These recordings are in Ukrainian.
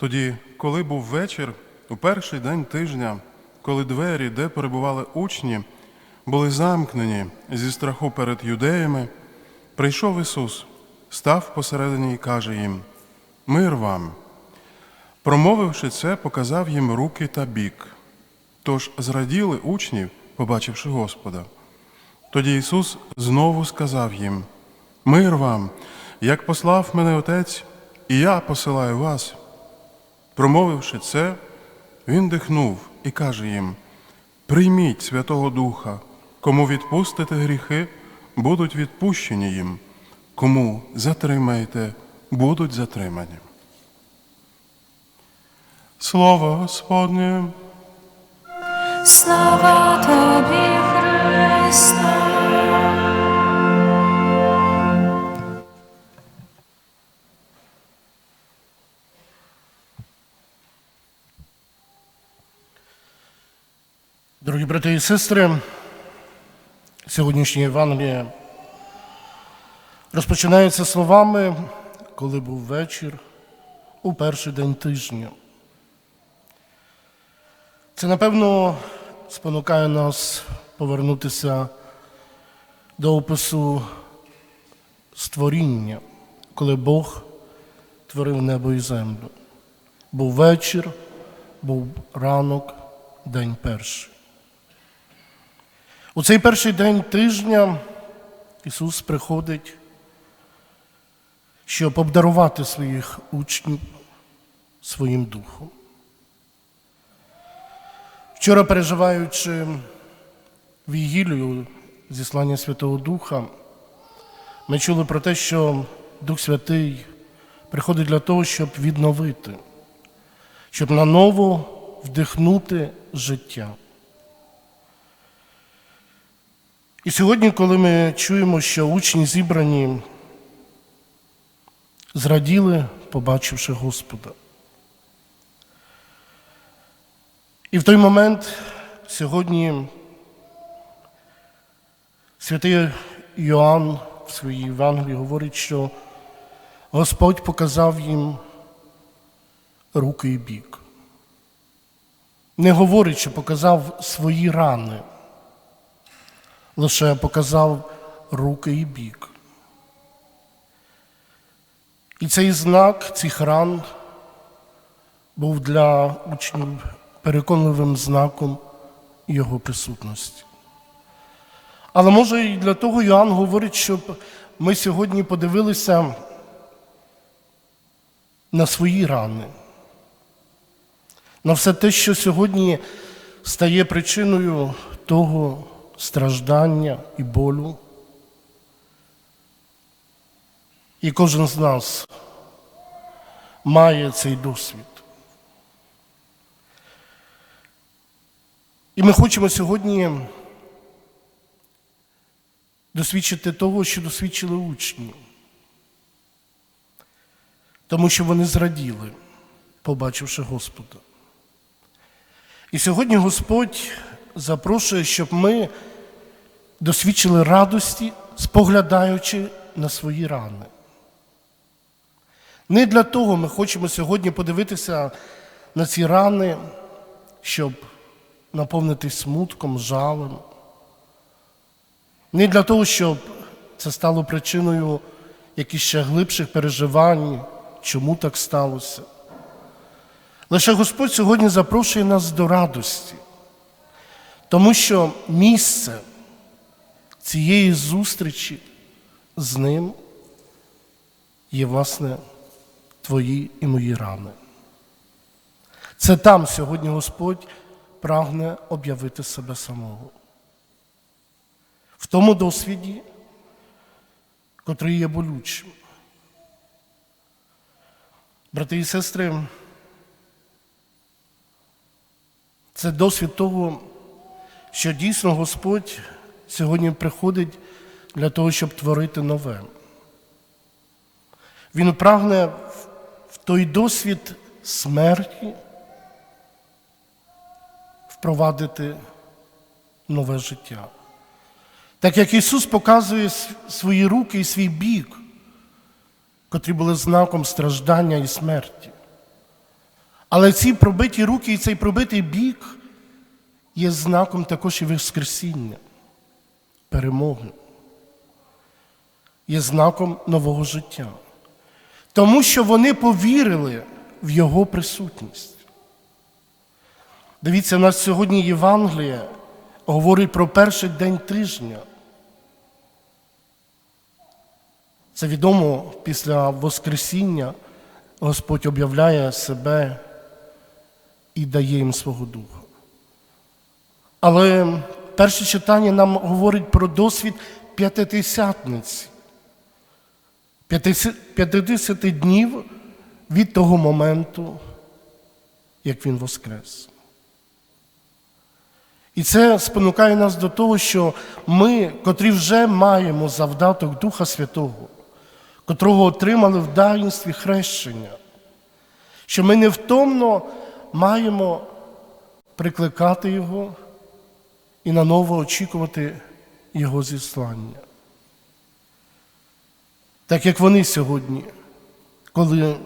Тоді, коли був вечір, у перший день тижня, коли двері, де перебували учні, були замкнені зі страху перед юдеями, прийшов Ісус, став посередині і каже їм: Мир вам. Промовивши це, показав їм руки та бік. Тож зраділи учні, побачивши Господа. Тоді Ісус знову сказав їм: Мир вам, як послав мене Отець, і я посилаю вас. Промовивши це, він дихнув і каже їм: Прийміть Святого Духа, кому відпустите гріхи, будуть відпущені їм, кому затримаєте, будуть затримані. Слово Господнє. Слава Тобі, Христе. Брати і сестри, сьогоднішнє Євангеліє розпочинається словами, коли був вечір у перший день тижня. Це, напевно, спонукає нас повернутися до опису створіння, коли Бог творив небо і землю. Був вечір, був ранок, день перший. У цей перший день тижня Ісус приходить, щоб обдарувати своїх учнів своїм духом. Вчора, переживаючи вігілію зіслання Святого Духа, ми чули про те, що Дух Святий приходить для того, щоб відновити, щоб наново вдихнути життя. І сьогодні, коли ми чуємо, що учні зібрані зраділи, побачивши Господа. І в той момент сьогодні святий Йоанн в своїй Євангелії говорить, що Господь показав їм руки і бік. Не говорить, що показав свої рани лише показав руки і бік. І цей знак, цих ран був для учнів переконливим знаком його присутності. Але може і для того Йоанн говорить, щоб ми сьогодні подивилися на свої рани, на все те, що сьогодні стає причиною того, страждання і болю. І кожен з нас має цей досвід. І ми хочемо сьогодні досвідчити того, що досвідчили учні, тому що вони зраділи, побачивши Господа. І сьогодні Господь запрошує, щоб ми досвідчили радості, споглядаючи на свої рани. Не для того ми хочемо сьогодні подивитися на ці рани, щоб наповнитись смутком, жалем. Не для того, щоб це стало причиною якихось ще глибших переживань, чому так сталося. Лише Господь сьогодні запрошує нас до радості, тому що місце цієї зустрічі з ним є, власне, твої і мої рани. Це там сьогодні Господь прагне об'явити себе самого. В тому досвіді, котрий є болючим. Брати і сестри, це досвід того, що дійсно Господь сьогодні приходить для того, щоб творити нове. Він прагне в- той досвід смерті впровадити нове життя. Так як Ісус показує свої руки і свій бік, котрі були знаком страждання і смерті. Але ці пробиті руки і цей пробитий бік є знаком також і Воскресіння, перемоги, є знаком нового життя. Тому що вони повірили в Його присутність. Дивіться, у нас сьогодні Євангеліє говорить про перший день тижня. Це відомо після Воскресіння Господь об'являє себе і дає їм свого духа. Але перше читання нам говорить про досвід п'ятидесятниці. П'ятдесяти днів від того моменту, як Він воскрес. І це спонукає нас до того, що ми, котрі вже маємо завдаток Духа Святого, котрого отримали в таїнстві хрещення, що ми невтомно маємо прикликати Його і наново очікувати Його зіслання. Так як вони сьогодні, коли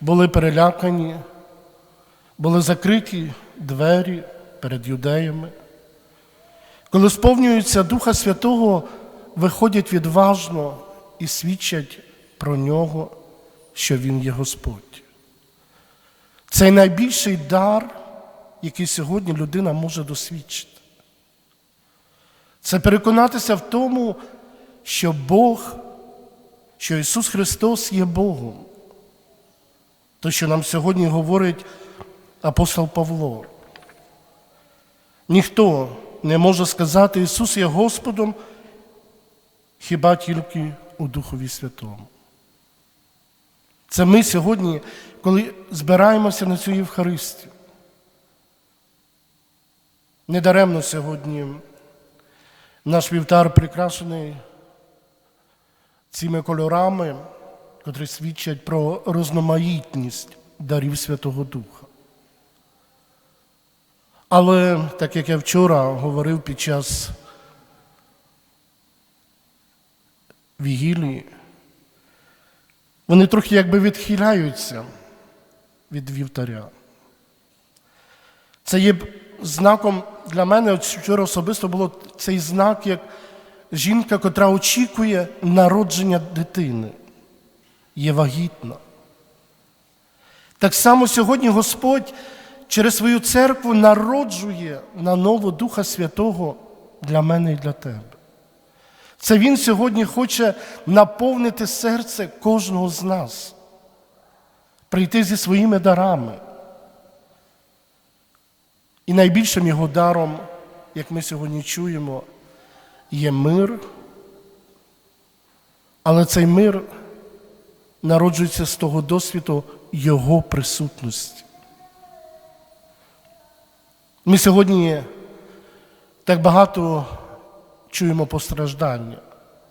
були перелякані, були закриті двері перед юдеями, коли сповнюються Духа Святого, виходять відважно і свідчать про нього, що Він є Господь. Це найбільший дар, який сьогодні людина може досвідчити. Це переконатися в тому, що Бог, що Ісус Христос є Богом. То, що нам сьогодні говорить апостол Павло. Ніхто не може сказати Ісус є Господом хіба тільки у Духові Святому. Це ми сьогодні, коли збираємося на цю Євхаристію. Недаремно сьогодні наш вівтар прикрашений цими кольорами, котрі свідчать про розноманітність дарів Святого Духа. Але, так як я вчора говорив під час вігілії, вони трохи якби відхиляються від вівтаря. Це є знаком для мене, вчора особисто було цей знак, як жінка, котра очікує народження дитини, є вагітна. Так само сьогодні Господь через свою церкву народжує на ново Духа Святого для мене і для тебе. Це Він сьогодні хоче наповнити серце кожного з нас, прийти зі своїми дарами. І найбільшим його даром, як ми сьогодні чуємо, є мир. Але цей мир народжується з того досвіду Його присутності. Ми сьогодні так багато чуємо постраждання.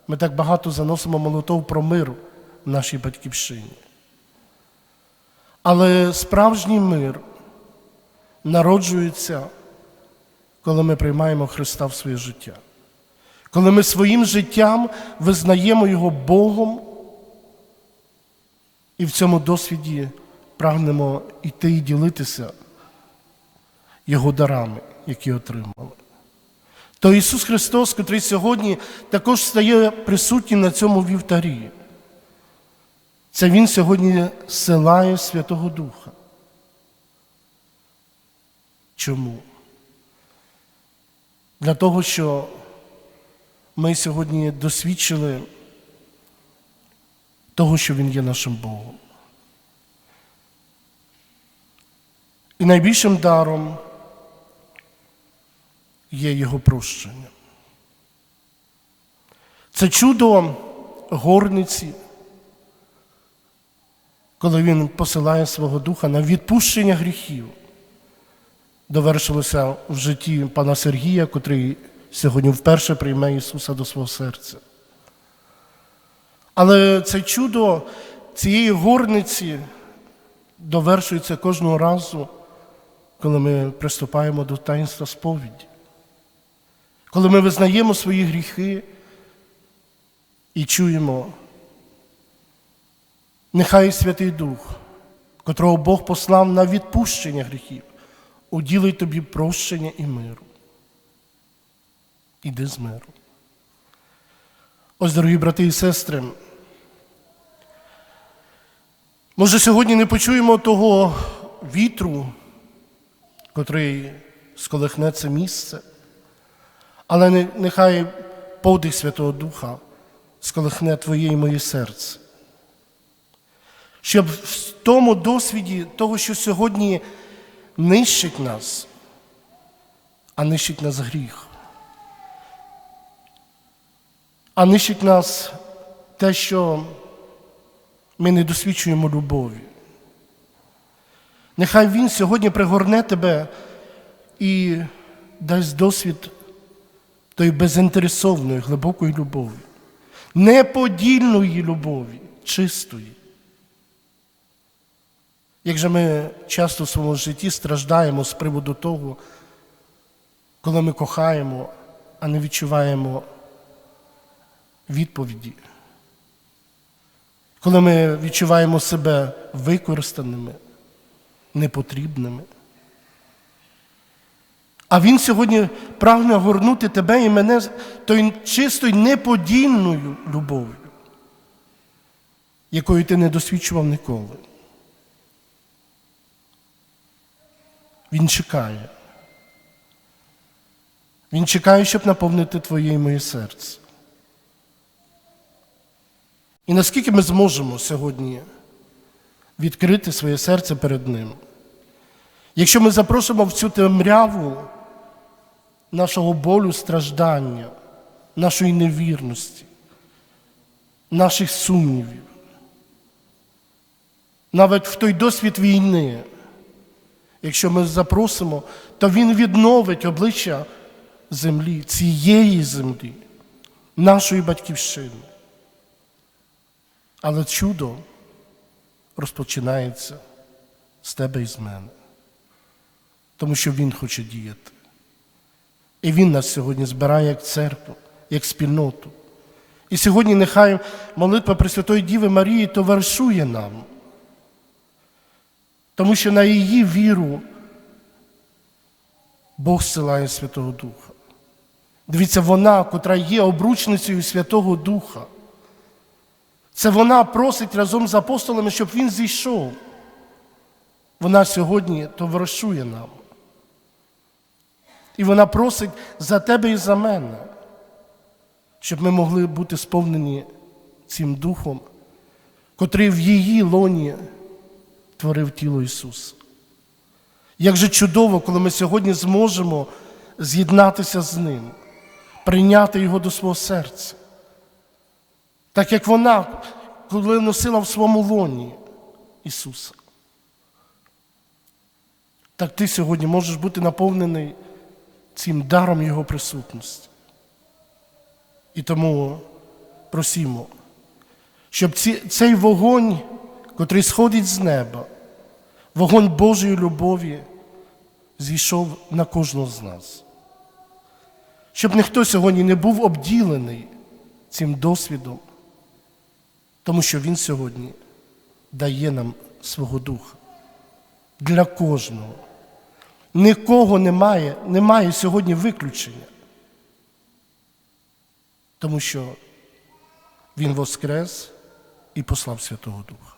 Ми так багато заносимо молотов про мир в нашій батьківщині. Але справжній мир народжується, коли ми приймаємо Христа в своє життя. Коли ми своїм життям визнаємо Його Богом і в цьому досвіді прагнемо йти і ділитися Його дарами, які отримали. То Ісус Христос, котрий сьогодні також стає присутнім на цьому вівтарі. Це Він сьогодні силає Святого Духа. Чому? Для того, що ми сьогодні досвідчили того, що Він є нашим Богом. І найбільшим даром є Його прощення. Це чудо горниці, коли Він посилає свого Духа на відпущення гріхів. Довершилося в житті пана Сергія, котрий сьогодні вперше прийме Ісуса до свого серця. Але це чудо цієї горниці довершується кожного разу, коли ми приступаємо до таїнства сповіді, коли ми визнаємо свої гріхи і чуємо, нехай Святий Дух, котрого Бог послав на відпущення гріхів, уділить тобі прощення і миру. Іди з миру. Ось, дорогі брати і сестри, може, сьогодні не почуємо того вітру, котрий сколихне це місце, але нехай подих Святого Духа сколихне твоє і моє серце. Щоб в тому досвіді того, що сьогодні нищить нас, а нищить нас гріх. А нищить нас те, що ми не досвідчуємо любові. Нехай Він сьогодні пригорне тебе і дасть досвід тої безінтересовної, глибокої любові, неподільної любові, чистої. Як же ми часто в своєму житті страждаємо з приводу того, коли ми кохаємо, а не відчуваємо відповіді, коли ми відчуваємо себе використаними, непотрібними. А Він сьогодні прагне горнути тебе і мене тою чистою неподільною любов'ю, якої ти не досвідчував ніколи. Він чекає. Він чекає, щоб наповнити твоє і моє серце. І наскільки ми зможемо сьогодні відкрити своє серце перед Ним? Якщо ми запросимо в цю темряву нашого болю, страждання, нашої невірності, наших сумнівів, навіть в той досвід війни, якщо ми запросимо, то Він відновить обличчя землі, цієї землі, нашої батьківщини. Але чудо розпочинається з тебе і з мене, тому що Він хоче діяти. І Він нас сьогодні збирає як церкву, як спільноту. І сьогодні нехай молитва Пресвятої Діви Марії товаришує нам, тому що на її віру Бог зсилає Святого Духа. Дивіться, вона, котра є обручницею Святого Духа. Це вона просить разом з апостолами, щоб він зійшов. Вона сьогодні товаришує нам. І вона просить за тебе і за мене, щоб ми могли бути сповнені цим Духом, котрий в її лоні творив тіло Ісуса. Як же чудово, коли ми сьогодні зможемо з'єднатися з Ним, прийняти Його до свого серця. Так як вона, коли носила в своєму лоні Ісуса. Так ти сьогодні можеш бути наповнений цим даром Його присутності. І тому просімо, щоб ці, цей вогонь, котрий сходить з неба, вогонь Божої любові, зійшов на кожного з нас. Щоб ніхто сьогодні не був обділений цим досвідом, тому що Він сьогодні дає нам свого духа для кожного. Нікого немає, немає сьогодні виключення. Тому що Він воскрес і послав Святого Духа.